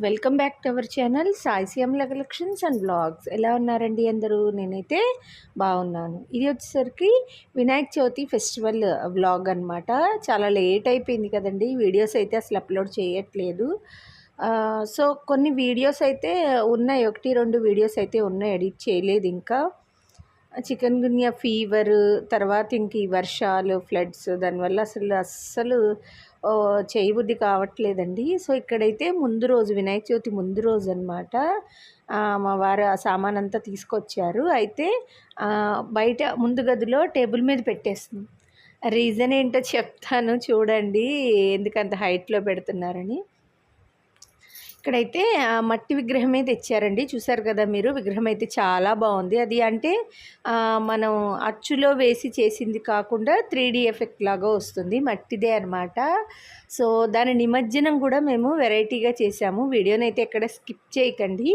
Welcome back to our channel సాయిసిఎం collections and blogs. ఎలా ఉన్నారండి అందరూ? నేనైతే బాగున్నాను. ఇది వచ్చేసరికి వినాయక చవితి ఫెస్టివల్ బ్లాగ్ అనమాట చాలా లేట్ అయిపోయింది కదండి. వీడియోస్ అయితే అసలు అప్లోడ్ చేయట్లేదు. సో కొన్ని వీడియోస్ అయితే ఉన్నాయి. ఒకటి రెండు వీడియోస్ అయితే ఉన్నాయి. ఎడిట్ చేయలేదు ఇంకా. చికెన్ గున్యా ఫీవర్ తర్వాత ఇంక ఈ వర్షాలు ఫ్లడ్స్ దానివల్ల అసలు అస్సలు చేయబుద్ధి కావట్లేదండి. సో ఇక్కడైతే ముందు రోజు వినాయక చవితి ముందు రోజు అనమాట మా వారు ఆ సామాన్ అంతా తీసుకొచ్చారు. అయితే బయట ముందు గదిలో టేబుల్ మీద పెట్టేస్తుంది రీజన్ ఏంటో చెప్తాను చూడండి ఎందుకంత హైట్లో పెడుతున్నారని. ఇక్కడైతే ఆ, మట్టి విగ్రహమే తెచ్చారండి. చూసారు కదా మీరు విగ్రహం అయితే చాలా బాగుంది. అది అంటే మనం అచ్చులో వేసి చేసింది కాకుండా త్రీ ఎఫెక్ట్ లాగా వస్తుంది. మట్టిదే అనమాట సో దాని నిమజ్జనం కూడా మేము వెరైటీగా చేసాము వీడియోని అయితే ఎక్కడ స్కిప్ చేయకండి.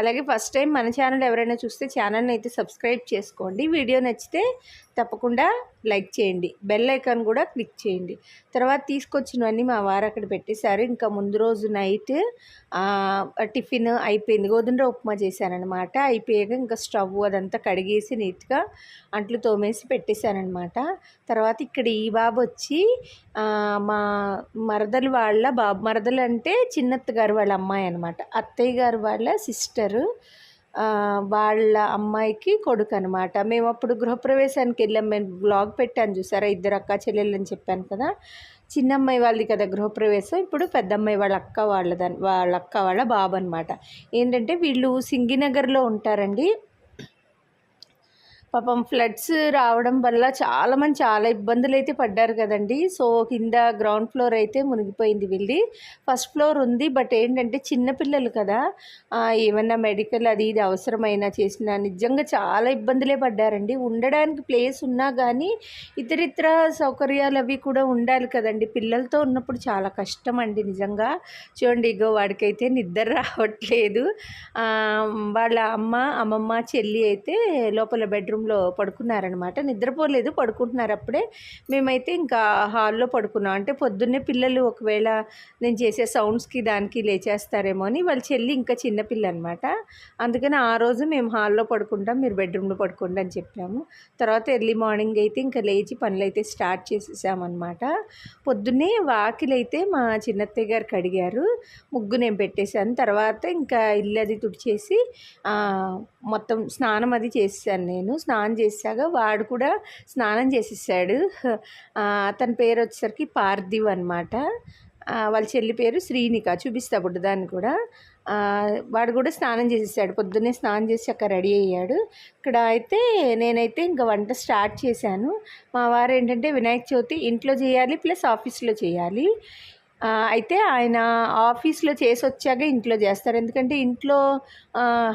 అలాగే ఫస్ట్ టైం మన ఛానల్ ఎవరైనా చూస్తే ఛానల్ని అయితే సబ్స్క్రైబ్ చేసుకోండి. వీడియో నచ్చితే తప్పకుండా లైక్ చేయండి. బెల్ ఐకాన్ కూడా క్లిక్ చేయండి. తర్వాత తీసుకొచ్చినవన్నీ మా వారు అక్కడ పెట్టేశారు. ఇంకా ముందు రోజు నైట్ టిఫిన్ అయిపోయింది. గోధుమ ఉప్మా చేశానమాట అయిపోయాక ఇంకా స్టవ్ అదంతా కడిగేసి నీట్గా అంట్లు తోమేసి పెట్టేశానమాట తర్వాత ఇక్కడ ఈ బాబు వచ్చి మా మరదలు వాళ్ళ బాబు మరదలు అంటే చిన్నత్త గారు వాళ్ళ అమ్మాయి అనమాట అత్తయ్య గారు వాళ్ళ సిస్టరు వాళ్ళ అమ్మాయికి కొడుకు అనమాట మేము అప్పుడు గృహప్రవేశానికి వెళ్ళాం. మేము బ్లాగ్ పెట్టాను చూసారా? ఇద్దరు అక్క చెల్లెళ్ళు అని చెప్పాను కదా? చిన్న అమ్మాయి వాళ్ళది కదా గృహప్రవేశం. ఇప్పుడు పెద్ద అమ్మాయి వాళ్ళ అక్క వాళ్ళదని వాళ్ళ అక్క వాళ్ళ బాబు అనమాట ఏంటంటే వీళ్ళు సింగినగర్లో ఉంటారండి. పాపం ఫ్లడ్స్ రావడం వల్ల చాలామంది చాలా ఇబ్బందులు అయితే పడ్డారు కదండి. సో కింద గ్రౌండ్ ఫ్లోర్ అయితే మునిగిపోయింది వెళ్ళి ఫస్ట్ ఫ్లోర్ ఉంది బట్ ఏంటంటే చిన్నపిల్లలు కదా. ఏమన్నా మెడికల్ అది ఇది అవసరమైనా చేసినా నిజంగా చాలా ఇబ్బందులే పడ్డారండి. ఉండడానికి ప్లేస్ ఉన్నా కానీ ఇతరితర సౌకర్యాలు అవి కూడా ఉండాలి కదండి. పిల్లలతో ఉన్నప్పుడు చాలా కష్టం అండి నిజంగా. చూడండి ఇగో వాడికైతే నిద్ర రావట్లేదు. వాళ్ళ అమ్మ అమ్మమ్మ చెల్లి అయితే లోపల బెడ్రూమ్ రూమ్లో పడుకున్నారనమాట నిద్రపోలేదు పడుకుంటున్నారు అప్పుడే మేమైతే ఇంకా హాల్లో పడుకున్నాం. అంటే పొద్దున్నే పిల్లలు ఒకవేళ నేను చేసే సౌండ్స్కి దానికి లేచేస్తారేమో అని వాళ్ళ చెల్లి ఇంకా చిన్నపిల్ల అనమాట అందుకని ఆ రోజు మేము హాల్లో పడుకుంటాం మీరు బెడ్రూమ్లో పడుకోండి అని చెప్పాము. తర్వాత ఎర్లీ మార్నింగ్ అయితే ఇంకా లేచి పనులు అయితే స్టార్ట్ చేసేసామన్నమాట. పొద్దున్నే వాకిలి అయితే మా చిన్నత్తయ్య గారు కడిగారు ముగ్గు నేను పెట్టేశాను. తర్వాత ఇంకా ఇల్లు అది తుడిచేసి మొత్తం స్నానం అది చేసాను నేను. స్నానం చేశాక వాడు కూడా స్నానం చేసేసాడు. తన అతని పేరు వచ్చేసరికి పార్థివ్ అనమాట వాళ్ళ చెల్లి పేరు శ్రీనిక చూపిస్తా అప్పుడు దాన్ని కూడా వాడు కూడా స్నానం చేసేసాడు. పొద్దున్నే స్నానం చేసి అక్కడ రెడీ అయ్యాడు. ఇక్కడ అయితే నేనైతే ఇంకా వంట స్టార్ట్ చేశాను. మా వారు ఏంటంటే వినాయక చవితి ఇంట్లో చేయాలి ప్లస్ ఆఫీస్లో చేయాలి. అయితే ఆయన ఆఫీస్లో చేసి వచ్చాక ఇంట్లో చేస్తారు. ఎందుకంటే ఇంట్లో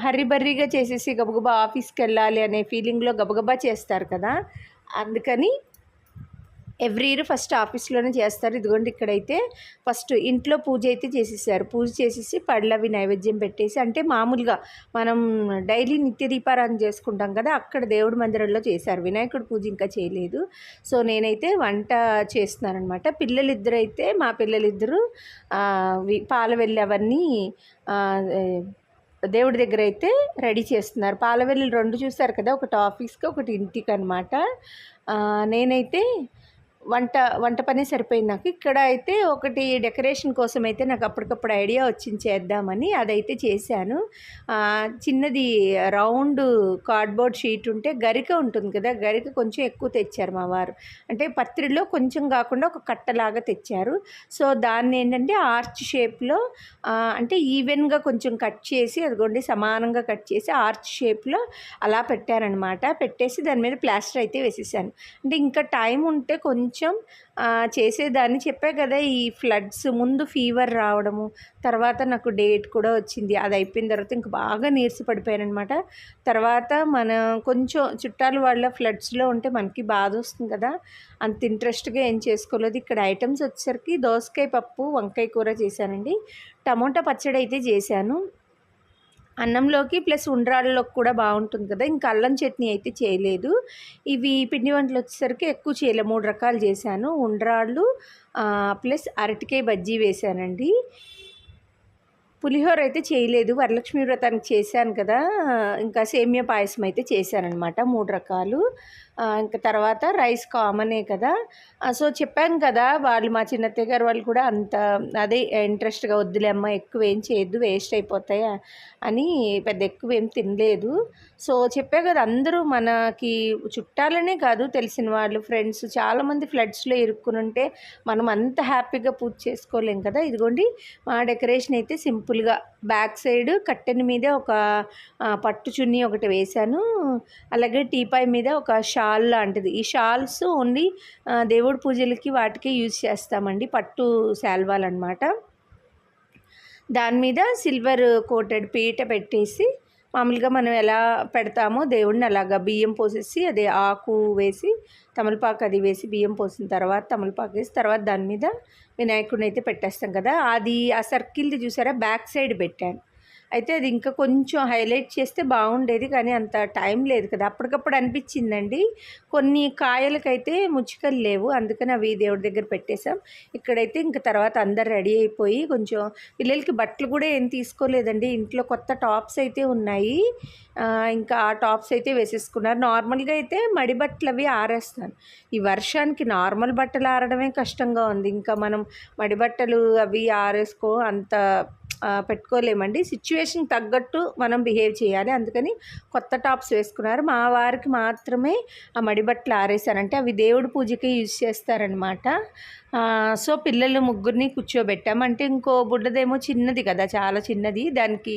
హర్రిబర్రీగా చేసేసి గబగబా ఆఫీస్కి వెళ్ళాలి అనే ఫీలింగ్లో గబగబా చేస్తారు కదా. అందుకని ఎవ్రీ ఇయర్ ఫస్ట్ ఆఫీస్లోనే చేస్తారు. ఇదిగోండి ఇక్కడైతే ఫస్ట్ ఇంట్లో పూజ అయితే చేసేసారు. పూజ చేసేసి పళ్ళవి నైవేద్యం పెట్టేసి అంటే మామూలుగా మనం డైలీ నిత్య దీపారాధన చేసుకుంటాం కదా అక్కడ దేవుడి మందిరంలో చేశారు. వినాయకుడి పూజ ఇంకా చేయలేదు. సో నేనైతే వంట చేస్తున్నాను అనమాట పిల్లలిద్దరు అయితే మా పిల్లలిద్దరూ పాల వెళ్ళి అవన్నీ దేవుడి దగ్గర అయితే రెడీ చేస్తున్నారు. పాలవెల్లి రెండు చూస్తారు కదా ఒకటి ఆఫీస్కి ఒకటి ఇంటికి అనమాట నేనైతే వంట వంట పని సరిపోయింది నాకు. ఇక్కడ అయితే ఒకటి డెకరేషన్ కోసం అయితే నాకు అప్పటికప్పుడు ఐడియా వచ్చింది చేద్దామని అదైతే చేశాను. చిన్నది రౌండ్ కార్డ్బోర్డ్ షీట్ ఉంటే గరిక ఉంటుంది కదా గరిక కొంచెం ఎక్కువ తెచ్చారు మా వారు. అంటే పత్రిలో కొంచెం కాకుండా ఒక కట్టలాగా తెచ్చారు. సో దాన్ని ఏంటంటే ఆర్చ్ షేప్లో అంటే ఈవెన్గా కొంచెం కట్ చేసి అదిగోండి సమానంగా కట్ చేసి ఆర్చ్ షేప్లో అలా పెట్టారనమాట పెట్టేసి దాని మీద ప్లాస్టర్ అయితే వేసేసాను. అంటే ఇంకా టైం ఉంటే కొంచెం కొంచెం చేసేదాన్ని. చెప్పే కదా ఈ ఫ్లడ్స్ ముందు ఫీవర్ రావడము తర్వాత నాకు డేట్ కూడా వచ్చింది. అది అయిపోయిన తర్వాత ఇంక బాగా నీరసి పడిపోయానమాట తర్వాత మన కొంచెం చుట్టాలు వాళ్ళ ఫ్లడ్స్లో ఉంటే మనకి బాధ వస్తుంది కదా. అంత ఇంట్రెస్ట్గా ఏం చేసుకోలేదు. ఇక్కడ ఐటమ్స్ వచ్చేసరికి దోసకాయ పప్పు వంకాయ కూర చేశానండి. టమోటా పచ్చడి అయితే చేశాను. అన్నంలోకి ప్లస్ ఉండ్రాళ్ళలోకి కూడా బాగుంటుంది కదా. ఇంకా అల్లం చట్నీ అయితే చేయలేదు. ఇవి పిండి వంటలు వచ్చేసరికి ఎక్కువ చేయలేదు మూడు రకాలు చేశాను. ఉండ్రాళ్ళు ప్లస్ అరటికాయ బజ్జీ వేశానండి. పులిహోర అయితే చేయలేదు. వరలక్ష్మి వ్రతానికి చేశాను కదా. ఇంకా సేమియా పాయసం అయితే చేశానమాట మూడు రకాలు. ఇంకా తర్వాత రైస్ కామనే కదా. సో చెప్పాను కదా వాళ్ళు మా చిన్నత్తయ్య గారు వాళ్ళు కూడా అంత అదే ఇంట్రెస్ట్గా వద్దులే అమ్మ ఎక్కువ ఏం చేయొద్దు వేస్ట్ అయిపోతాయా అని పెద్ద ఎక్కువ ఏం తినలేదు. సో చెప్పా కదా అందరూ మనకి చుట్టాలనే కాదు తెలిసిన వాళ్ళు ఫ్రెండ్స్ చాలామంది ఫ్లడ్స్లో ఇరుక్కుని ఉంటే మనం అంత హ్యాపీగా పూజ చేసుకోలేం కదా. ఇదిగోండి మా డెకరేషన్ అయితే సింపుల్ సింపుల్గా బ్యాక్ సైడ్ కట్టెన మీద ఒక పట్టు చున్నీ ఒకటి వేశాను. అలాగే టీపాయ్ మీద ఒక షాల్ లాంటిది. ఈ షాల్స్ ఓన్లీ దేవుడి పూజలకి వాటికే యూజ్ చేస్తామండి. పట్టు శాల్వాలు అనమాట దాని మీద సిల్వర్ కోటెడ్ పీట పెట్టేసి మామూలుగా మనం ఎలా పెడతామో దేవుడిని అలాగా బియ్యం పోసేసి అదే ఆకు వేసి తమలపాకు అది వేసి బియ్యం పోసిన తర్వాత తమలపాకు వేసి తర్వాత దాని మీద వినాయకుడిని అయితే పెట్టేస్తాం కదా. అది ఆ సర్కిల్ది చూసారా? బ్యాక్ సైడ్ పెట్టాను. అయితే అది ఇంకా కొంచెం హైలైట్ చేస్తే బాగుండేది కానీ అంత టైం లేదు కదా. అప్పటికప్పుడు అనిపించిందండి. కొన్ని కాయలకైతే ముచ్చుకలు లేవు. అందుకని అవి దేవుడి దగ్గర పెట్టేశాం. ఇక్కడైతే ఇంకా తర్వాత అందరు రెడీ అయిపోయి కొంచెం పిల్లలకి బట్టలు కూడా ఏం తీసుకోలేదండి. ఇంట్లో కొత్త టాప్స్ అయితే ఉన్నాయి. ఇంకా ఆ టాప్స్ అయితే వేసేసుకున్నారు. నార్మల్గా అయితే మడి బట్టలు అవి ఆరేస్తాను. ఈ వర్షానికి నార్మల్ బట్టలు ఆరడమే కష్టంగా ఉంది. ఇంకా మనం మడి బట్టలు అవి ఆరేసుకో అంత పెట్టుకోలేమండి. సిచ్యువేషన్ తగ్గట్టు మనం బిహేవ్ చేయాలి. అందుకని కొత్త టాప్స్ వేసుకున్నారు. మా వారికి మాత్రమే ఆ మడి బట్టలు ఆరేసారంటే అవి దేవుడి పూజకి యూజ్ చేస్తారనమాట సో పిల్లలు ముగ్గురిని కూర్చోబెట్టాం అంటే ఇంకో బుడ్డదేమో చిన్నది కదా చాలా చిన్నది. దానికి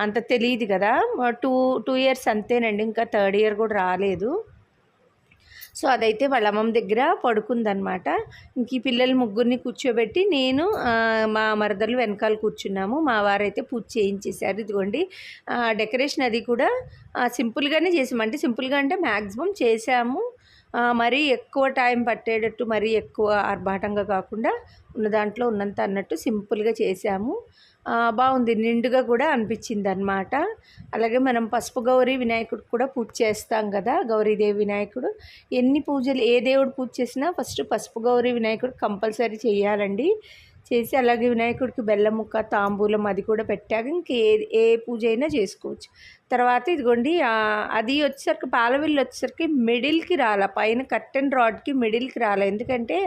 అంత తెలియదు కదా. టూ టూ ఇయర్స్ అంతేనండి. ఇంకా థర్డ్ ఇయర్ కూడా రాలేదు. సో అదైతే వాళ్ళ అమ్మమ్మ దగ్గర పడుకుందనమాట ఇంక ఈ పిల్లలు ముగ్గురిని కూర్చోబెట్టి నేను మా మరదలు వెనకాల కూర్చున్నాము. మా వారైతే పూజ చేయించేశారు. ఇదిగోండి డెకరేషన్ అది కూడా సింపుల్గానే చేసాము. అంటే సింపుల్గా అంటే మ్యాక్సిమం చేసాము. మరీ ఎక్కువ టైం పట్టేటట్టు మరీ ఎక్కువ ఆర్భాటంగా కాకుండా ఉన్న దాంట్లో ఉన్నంత అన్నట్టు సింపుల్గా చేసాము. బాగుంది. నిండుగా కూడా అనిపించింది అనమాట అలాగే మనం పసుపు గౌరీ వినాయకుడు కూడా పూజ చేస్తాం కదా గౌరీదేవి వినాయకుడు. ఎన్ని పూజలు ఏ దేవుడు పూజ చేసినా ఫస్ట్ పసుపు గౌరీ వినాయకుడు కంపల్సరీ చేయాలండి. చేసి అలాగే వినాయకుడికి బెల్లం ముక్క తాంబూలం అది కూడా పెట్టాక ఇంక ఏ ఏ పూజ అయినా చేసుకోవచ్చు. తర్వాత ఇదిగోండి అది వచ్చేసరికి పాలవిల్లు వచ్చేసరికి మిడిల్కి రాల పైన కర్టెన్ రాడ్కి మిడిల్కి రాల. ఎందుకంటే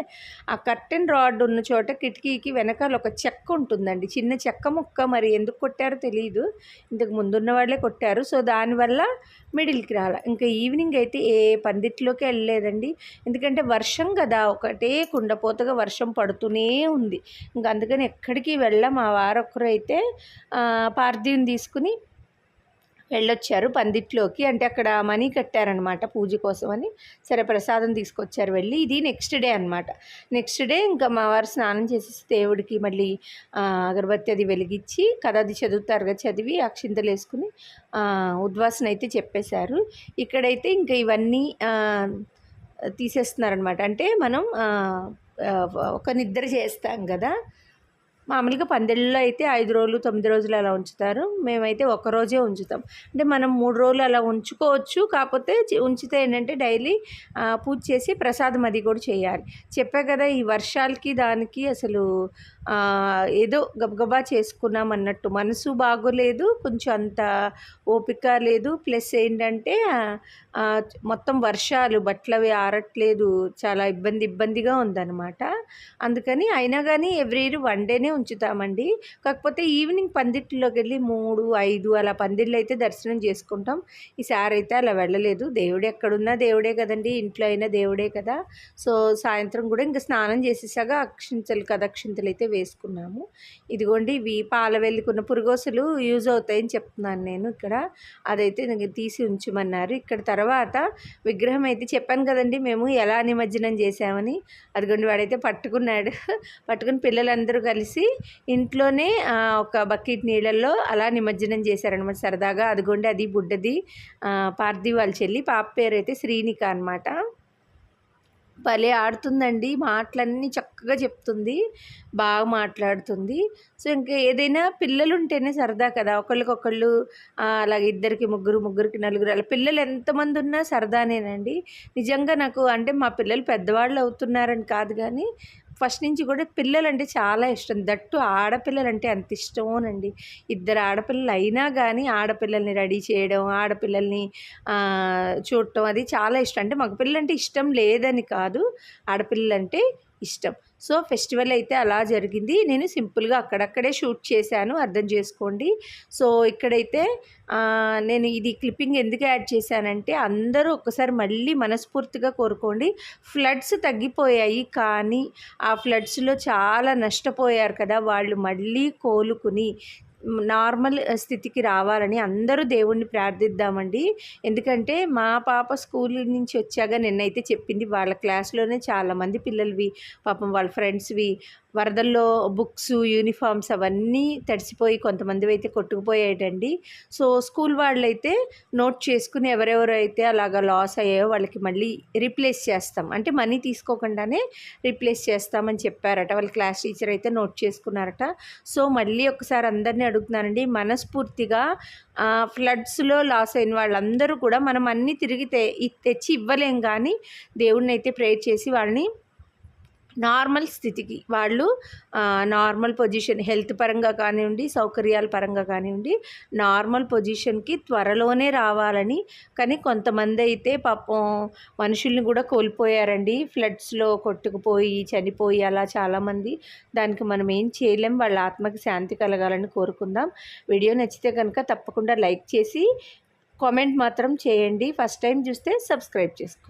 ఆ కర్టెన్ రాడ్ ఉన్న చోట కిటికీకి వెనకాల ఒక చెక్క ఉంటుందండి. చిన్న చెక్క ముక్క మరి ఎందుకు కొట్టారో తెలియదు ఇంతకు ముందున్న వాళ్ళే కొట్టారు. సో దానివల్ల మిడిల్కి రాల. ఇంకా ఈవినింగ్ అయితే ఏ పందిట్లోకి వెళ్ళలేదండి. ఎందుకంటే వర్షం కదా ఒకటే కుండపోతగా వర్షం పడుతూనే ఉంది. ఇంకా అందుకని ఎక్కడికి వెళ్ళాం ఆ వారొక్కరు అయితే ఆ, తీసుకుని వెళ్ళొచ్చారు పందిట్లోకి. అంటే అక్కడ మనీ కట్టారనమాట పూజ కోసం అని సరే ప్రసాదం తీసుకొచ్చారు వెళ్ళి. ఇది నెక్స్ట్ డే అనమాట నెక్స్ట్ డే ఇంకా మా వారు స్నానం చేసేసి దేవుడికి మళ్ళీ అగరబత్తి అది వెలిగించి కథ అది చదువుతారు కదా చదివి అక్షింతలు వేసుకుని ఉద్వాసన అయితే చెప్పేశారు. ఇక్కడైతే ఇంకా ఇవన్నీ తీసేస్తున్నారనమాట అంటే మనం ఒక నిద్ర చేస్తాం కదా. మామూలుగా పందిళ్ళలో అయితే ఐదు రోజులు తొమ్మిది రోజులు అలా ఉంచుతారు. మేమైతే ఒక రోజే ఉంచుతాం. అంటే మనం మూడు రోజులు అలా ఉంచుకోవచ్చు. కాకపోతే ఉంచితే ఏంటంటే డైలీ పూజ చేసి ప్రసాదం అది కూడా చేయాలి. చెప్పా కదా ఈ వర్షాలకి దానికి అసలు ఏదో గబగబా చేసుకున్నాం అన్నట్టు. మనసు బాగోలేదు కొంచెం అంత ఓపిక లేదు. ప్లస్ ఏంటంటే మొత్తం వర్షాలు బట్టలవి ఆరట్లేదు. చాలా ఇబ్బంది ఇబ్బందిగా ఉందన్నమాట. అందుకని అయినా కానీ ఎవ్రీ ఇయర్ వన్ డేనే ఉంచుతామండి. కాకపోతే ఈవినింగ్ పందిట్లోకి వెళ్ళి మూడు ఐదు అలా పందిళ్ళు అయితే దర్శనం చేసుకుంటాం. ఈసారి అయితే అలా వెళ్ళలేదు. దేవుడు ఎక్కడున్నా దేవుడే కదండి. ఇంట్లో అయినా దేవుడే కదా. సో సాయంత్రం కూడా ఇంకా స్నానం చేసేసాక అక్షింతలు కదక్షింతలు అయితే వేసుకున్నాము. ఇదిగోండి ఇవి పాల వెళ్ళుకున్న పురుగోసులు యూజ్ అవుతాయని చెప్తున్నాను నేను ఇక్కడ. అదైతే తీసి ఉంచమన్నారు. ఇక్కడ తర్వాత విగ్రహం అయితే చెప్పాను కదండి మేము ఎలా నిమజ్జనం చేసామని అదిగోండి వాడైతే పట్టుకున్నాడు. పట్టుకుని పిల్లలందరూ కలిసి ఇంట్లోనే ఒక బకెట్ నీళ్ళల్లో అలా నిమజ్జనం చేశారనమాట సరదాగా అదిగోండి అది బుడ్డది. ఆ, పార్థి వాళ్ళ చెల్లి పాప పేరు అయితే శ్రీనిక అనమాట భలే ఆడుతుందండి మాటలన్నీ చక్కగా చెప్తుంది బాగా మాట్లాడుతుంది. సో ఇంకా ఏదైనా పిల్లలు ఉంటేనే సరదా కదా. ఒకళ్ళకొకళ్ళు అలాగే ఇద్దరికి ముగ్గురు ముగ్గురికి నలుగురు అలా పిల్లలు ఎంతమంది ఉన్నా సరదానేనండి. నిజంగా నాకు అంటే మా పిల్లలు పెద్దవాళ్ళు అవుతున్నారని కాదు కానీ ఫస్ట్ నుంచి కూడా పిల్లలంటే చాలా ఇష్టం. దట్టు ఆడపిల్లలంటే అంత ఇష్టమోనండి. ఇద్దరు ఆడపిల్లలు అయినా కానీ ఆడపిల్లల్ని రెడీ చేయడం ఆడపిల్లల్ని చూడటం అది చాలా ఇష్టం. అంటే మగపిల్లలంటే ఇష్టం లేదని కాదు. ఆడపిల్లలంటే ఇష్టం. సో ఫెస్టివల్ అయితే అలా జరిగింది. నేను సింపుల్గా అక్కడక్కడే షూట్ చేశాను అర్థం చేసుకోండి. సో ఇక్కడైతే నేను ఇది క్లిప్పింగ్ ఎందుకు యాడ్ చేశానంటే అందరూ ఒక్కసారి మళ్ళీ మనస్ఫూర్తిగా కోరుకోండి. ఫ్లడ్స్ తగ్గిపోయాయి కానీ ఆ ఫ్లడ్స్లో చాలా నష్టపోయారు కదా వాళ్ళు మళ్ళీ కోలుకుని. నార్మల్ స్థితికి రావాలని అందరూ దేవుణ్ణి ప్రార్థిద్దామండి. ఎందుకంటే మా పాప స్కూల్ నుంచి వచ్చాక నిన్నైతే చెప్పింది వాళ్ళ క్లాస్లోనే చాలామంది పిల్లలవి పాపం వాళ్ళ ఫ్రెండ్స్వి వరదల్లో బుక్స్ యూనిఫామ్స్ అవన్నీ తడిసిపోయి కొంతమంది అయితే కొట్టుకుపోయాయండి సో స్కూల్ వాళ్ళైతే నోట్ చేసుకుని ఎవరెవరైతే అలాగా లాస్ అయ్యాయో వాళ్ళకి మళ్ళీ రీప్లేస్ చేస్తాం. అంటే మనీ తీసుకోకుండానే రీప్లేస్ చేస్తామని చెప్పారట. వాళ్ళ క్లాస్ టీచర్ అయితే నోట్ చేసుకున్నారట. సో మళ్ళీ ఒకసారి అందరినీ అడుగుతున్నానండి. మనస్ఫూర్తిగా ఫ్లడ్స్లో లాస్ అయిన వాళ్ళందరూ కూడా మనం అన్నీ తిరిగి తె తెచ్చి ఇవ్వలేం కానీ దేవుడిని అయితే ప్రేయర్ చేసి వాళ్ళని నార్మల్ స్థితికి. వాళ్ళు నార్మల్ పొజిషన్ హెల్త్ పరంగా కానివ్వండి సౌకర్యాల పరంగా కానివ్వండి నార్మల్ పొజిషన్కి త్వరలోనే రావాలని. కానీ కొంతమంది అయితే పాపం మనుషుల్ని కూడా కోల్పోయారండి. ఫ్లడ్స్లో కొట్టుకుపోయి చనిపోయి అలా చాలామంది. దానికి మనం ఏం చేయలేం. వాళ్ళ ఆత్మకి శాంతి కలగాలని కోరుకుందాం. వీడియో నచ్చితే కనుక తప్పకుండా లైక్ చేసి కామెంట్ మాత్రం చేయండి. ఫస్ట్ టైం చూస్తే సబ్స్క్రైబ్ చేసుకో.